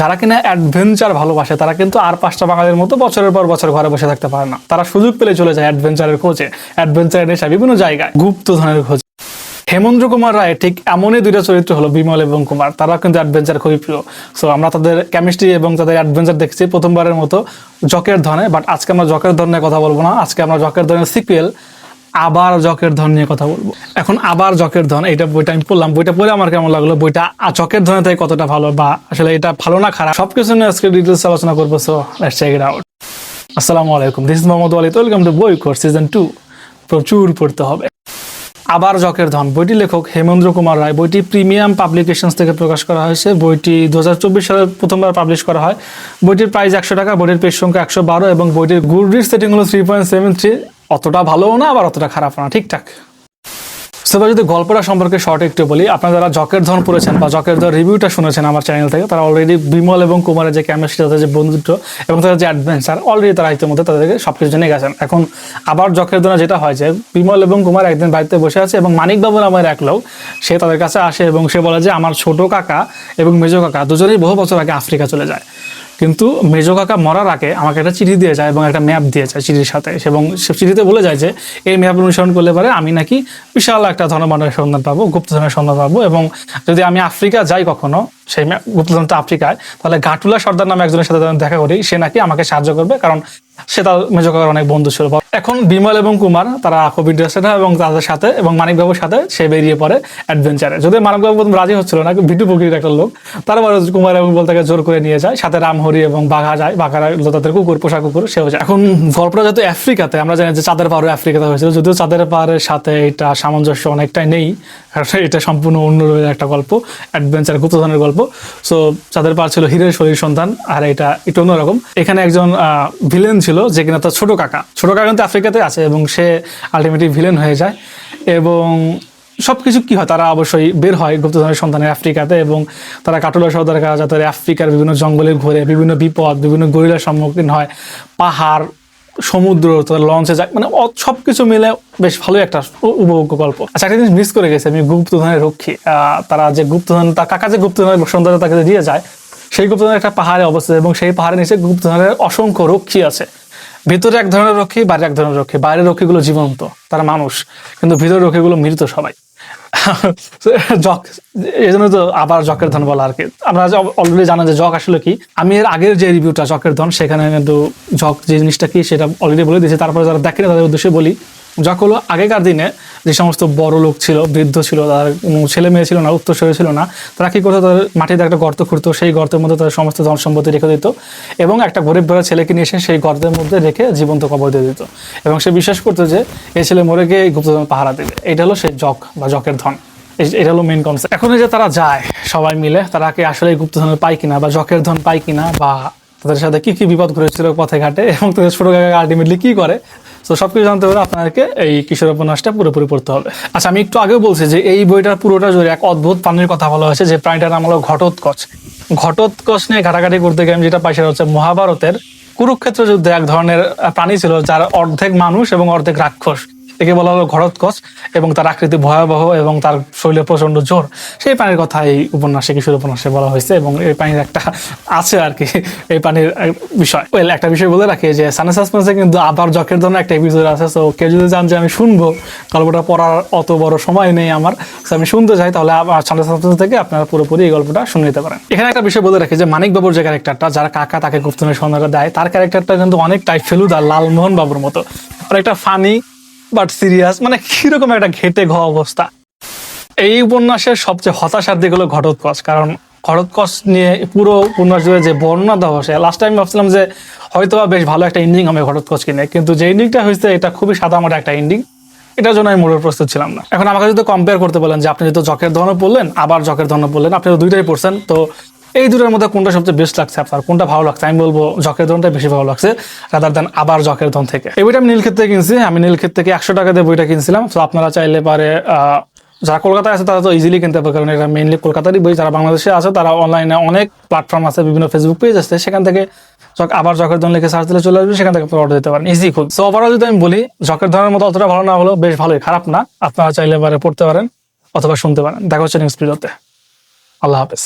যারা কিনা অ্যাডভেঞ্চার ভালোবাসে, তারা কিন্তু আর পাঁচটা বাঙালির মতো বছরের পর বছর ঘরে বসে থাকতে পারে না। তারা সুযোগ পেলে চলে যায় অ্যাডভেঞ্চারের খোঁজে। অ্যাডভেঞ্চারের নেশা বিভিন্ন জায়গায় গুপ্ত গুপ্তধনের খোঁজে। হেমন্দ্র কুমার রায় ঠিক এমনই দুইটা চরিত্র হলো বিমল এবং কুমার। তারা কিন্তু অ্যাডভেঞ্চার খুবই প্রিয়। সো আমরা তাদের কেমিস্ট্রি এবং তাদের অ্যাডভেঞ্চার দেখছি প্রথমবারের মতো জকের ধনে বাট আজকে আমরা জকের ধন নিয়ে কথা বলব না। আজকে আমরা জকের ধনের সিকুয়েল আবার জকের ধন নিয়ে কথা বলব। এখন আবার জকের ধন এটা বইটা আমি পড়লাম। বইটা পড়ে আমার কেমন লাগল? বইটা আ, জকের ধনে তাই কতটা ভালো বা আসলে এটা ভালো না খারাপ? সবকিছু নিয়ে আজকে ডিটেলস আলোচনা করব so let's check it out আসসালামু আলাইকুম। This is Mohammad Walid welcome to বই কোর্স সিজন টু প্রচুর পড়তে হবে। আবার জকের ধন। বইটি লেখক হেমেন্দ্র কুমার রায়। বইটি প্রিমিয়াম পাবলিকেশনস থেকে প্রকাশ করা হয়েছে। বইটি দু হাজার চব্বিশ সালে প্রথমবার পাবলিশ করা হয়। বইটির প্রাইস একশো টাকা বইটির পেজ সংখ্যা একশো বারো এবং বইটির গুড রিড সেটিং হলো থ্রি পয়েন্ট সেভেন থ্রি অতটা ভালোও না, আবার অতটা খারাপ না। ঠিকঠাক সেবার যদি গল্পটা সম্পর্কে শর্ট একটু বলি, আপনারা যারা জকের ধন পড়েছেন বা জকের ধর রিভিউটা শুনেছেন আমার চ্যানেল থেকে, তারা অলরেডি বিমল এবং কুমারের যে কেমিস্ট্রি তাদের যে বন্ধুত্ব এবং তাদের যে অ্যাডভেঞ্চার অলরেডি তারা ইতিমধ্যে তাদেরকে সব কিছু জেনে গেছেন। এখন আবার জকের ধরে যেটা হয় যে, বিমল এবং কুমার একদিন বাড়িতে বসে আছে এবং মানিকবাবু নামের এক লোক, সে তাদের কাছে আসে এবং সে বলে যে, আমার ছোট কাকা এবং মেজো কাকা দুজনেই বহু বছর আগে আফ্রিকা চলে যায়। কিন্তু মেজো কাকা মরার আগে আমাকে একটা চিঠি দিয়ে যায় এবং একটা ম্যাপ দিয়ে যায় চিঠির সাথে। এবং সে চিঠিতে বলে যায় যে, এই ম্যাপ অনুসরণ করলে পারে আমি নাকি বিশাল একটা ধনবানের সন্ধান পাবো, গুপ্তধনের সন্ধান পাবো এবং যদি আমি আফ্রিকা যাই কখনো, সেই ম্যাপ তো আফ্রিকায়, তাহলে ঘাটুলা সর্দার নামে একজনের সাথে দেখা করি, সে নাকি আমাকে সাহায্য করবে কারণ সে তার মেজো কাকার অনেক বন্ধু ছিল। এখন বিমল এবং কুমার, তারা খুব ইন্টারেস্টেড হয় এবং তাদের সাথে এবং মানিকবাবুর সাথে সে বেরিয়ে পড়ে অ্যাডভেঞ্চারে যদি মানিকবাবু প্রথম রাজি হচ্ছিল না ভিটু প্রকৃতির একটা লোক। তারপরে কুমার এবং বল তাকে জোর করে নিয়ে যায়, সাথে রামহরি এবং বাঘা যায়, বাঘারা তাদের কুকুর, পোষা কুকুর সেও যায় এখন গল্পটা যেহেতু আফ্রিকাতে, আমরা জানি যে চাঁদের পাহাড়ে আফ্রিকাতে হয়েছিল, যদিও চাঁদের পাহাড়ের সাথে এটা সামঞ্জস্য অনেকটাই নেই এটা সম্পূর্ণ অন্য একটা গল্প অ্যাডভেঞ্চার গুপ্তধনের গল্প। সো চাঁদের পাহাড় ছিল হীরের শরীর সন্তান আর এটা একটু অন্যরকম। এখানে একজন ভিলেন ছিল যে কিনা তার ছোট কাকা। ছোট কাকা কিন্তু আফ্রিকাতে আছে এবং সে আলটিমেটলি ভিলেন হয়ে যায়। এবং সবকিছু কি হয়, তারা অবশ্যই বের হয় গুপ্তধনের সন্তানের আফ্রিকাতে এবং তারা কাটুলা সর্দার কাজ তাদের আফ্রিকার বিভিন্ন জঙ্গলে ঘুরে, বিভিন্ন বিপদ, বিভিন্ন গরিলার সম্মুখীন হয়, পাহাড়, সমুদ্র, তাদের লঞ্চে যায় মানে সব কিছু মিলে বেশ ভালোই একটা উপভোগ্য গল্প। আচ্ছা একটা জিনিস মিস করে গেছে আমি, গুপ্তধনের রক্ষী। তারা যে গুপ্তধন তার কাকা যে গুপ্তধনের সন্তান তাকে দিয়ে যায়, সেই গুপ্তধনের একটা পাহাড়ে অবস্থিত এবং সেই পাহাড়ের নিচে গুপ্তধনের অসংখ্য রক্ষী আছে। ভিতরে এক ধরনের রক্ষী, বাইরে এক ধরনের রক্ষী। বাইরের রক্ষীগুলো জীবন্ত, তারা মানুষ, কিন্তু ভিতরের রক্ষীগুলো মৃত সবাই। জক, এই জন্য তো আবার জকের ধন বলা আর কি। আমরা অলরেডি জানা যে জক আসলে কি? আমি এর আগের যে রিভিউটা জকের ধন, সেখানে কিন্তু জক যে জিনিসটা কি, সেটা অলরেডি বলে দিয়েছি। তারপরে যারা দেখেনি, তাদের উদ্দেশ্যে বলি হলো, আগেকার দিনে যে সমস্ত বড় লোক ছিল, বৃদ্ধ ছিল, তার ছেলে মেয়ে ছিল না, উত্তরসূরি ছিল না, তারা কি করতো, তাদের মাটিতে একটা গর্ত খুঁড়তো, সেই গর্তের মধ্যে তাদের সমস্ত ধন সম্পত্তি রেখে দিত এবং একটা গরিব ঘরের ছেলেকে নিয়ে এসে সেই গর্তের মধ্যে রেখে জীবন্ত কবর দিয়ে দিত। এবং সে বিশ্বাস করতো যে এই ছেলে মরে গিয়ে গুপ্তধন পাহারা দেবে। এটা হলো সেই জক বা জকের ধন। এটা হলো মেন কনসেপ্ট এখন যে তারা যায়, সবাই মিলে, তারা কি আসলে গুপ্তধন পায় কিনা বা জকের ধন পায় কিনা বা তাদের সাথে কি কি বিপদ ঘটেছিল পথে ঘাটে এবং তাদের ছোট আলটিমেটলি কি করে তো সবকিছু জানতে হলে আপনাদেরকে এই কিশোর উপন্যাসটা পুরোপুরি পড়তে হবে। আচ্ছা আমি একটু আগেও বলছি যে এই বইটার পুরোটা জুড়ে এক অদ্ভুত প্রাণীর কথা বলা হয়েছে যে প্রাণীটার নাম হলো ঘটোৎকচ। ঘটোৎকচ নিয়ে ঘাটাঘাটি করতে আমি যেটা পাই সেটা হচ্ছে মহাভারতের কুরুক্ষেত্র যুদ্ধে এক ধরনের প্রাণী ছিল যার অর্ধেক মানুষ এবং অর্ধেক রাক্ষস। একে বলা হলো ঘটোৎকচ এবং তার আকৃতি ভয়াবহ এবং তার শরীরে প্রচণ্ড জোর সেই পানির কথা এই উপন্যাসে কিশোর উপন্যাসে বলা হয়েছে এবং এই পানির একটা আছে আর কি, এই পানির বিষয়। ওয়েল একটা বিষয় বলে রাখি যে সানে সাসপেন্সে কিন্তু আবার জকের ধরনের একটা এপিসোড আছে সো কেউ যদি চান যে আমি শুনব, গল্পটা পড়ার অত বড় সময় নেই আমার আমি শুনতে চাই, তাহলে আবার সানে সাসপেন্স থেকে আপনারা পুরোপুরি এই গল্পটা শুনে নিতে পারেন। এখানে একটা বিষয় বলে রাখি যে মানিক বাবুর যে ক্যারেক্টারটা যারা কাকা তাকে গুপ্তনের সন্ধানটা দেয়, তার ক্যারেক্টারটা কিন্তু অনেকটাই ফেলুদা, লালমোহন বাবুর মতো। অনেকটা ফানি বাট সিরিয়াস মানে কীরকম একটা ঘেটে ঘ অবস্থা। এই উপন্যাসের সবচেয়ে হতাশার দিক হলো ঘটোৎকচ, কারণ ঘটোৎকচ নিয়ে পুরো উপন্যাস জুড়ে যে বর্ণনা দেওয়া হয়েছে লাস্ট টাইম ভাবছিলাম যে হয়তো বেশ ভালো একটা এন্ডিং হবে ঘটোৎকচকে কিনে কিন্তু যে এন্ডিংটা হয়েছে, এটা খুবই সাদামাটা একটা এন্ডিং এটার জন্য আমি মোড়ের প্রস্তুত ছিলাম না। এখন আমাকে যদি কম্পেয়ার করতে বলেন যে আপনি যেহেতু জকের ধরনের পড়লেন, আবার জকের ধরনের পড়লেন, আপনি তো দুইটাই পড়ছেন, তো এই দুটোর মধ্যে কোনটা সবচেয়ে বেস্ট লাগছে? আপনার কোনটা ভালো লাগছে? আমি বলব জকের ধনটা বেশি ভালো লাগছে রাদার দেন আবার জকের ধন থেকে। এই বইটা আমি নীলক্ষেত থেকে কিনছি, আমি নীলক্ষেত থেকে একশো টাকা দিয়ে বইটা কিনছিলাম। তো আপনারা চাইলে পারে যারা কলকাতায় আছে, তারা তো ইজিলি কিনতে পারে কারণ এটা মেইনলি কলকাতারই বই। যারা বাংলাদেশে আছে, তারা অনলাইনে অনেক প্ল্যাটফর্ম আছে, বিভিন্ন ফেসবুক পেজ আছে। সেখান থেকে আবার জকের ধন লিখে সার্চ দিলে চলে আসবে, সেখান থেকে অর্ডার দিতে পারেন। ইজি খুব। সো ওভারঅল যদি আমি বলি, জকের ধরনের মতো অতটা ভালো না হলো বেশ ভালোই। খারাপ না। আপনারা চাইলে পারে পড়তে পারেন, অথবা শুনতে পারেন। দেখা হচ্ছে নেক্সট ভিডিওতে আল্লাহ হাফেজ।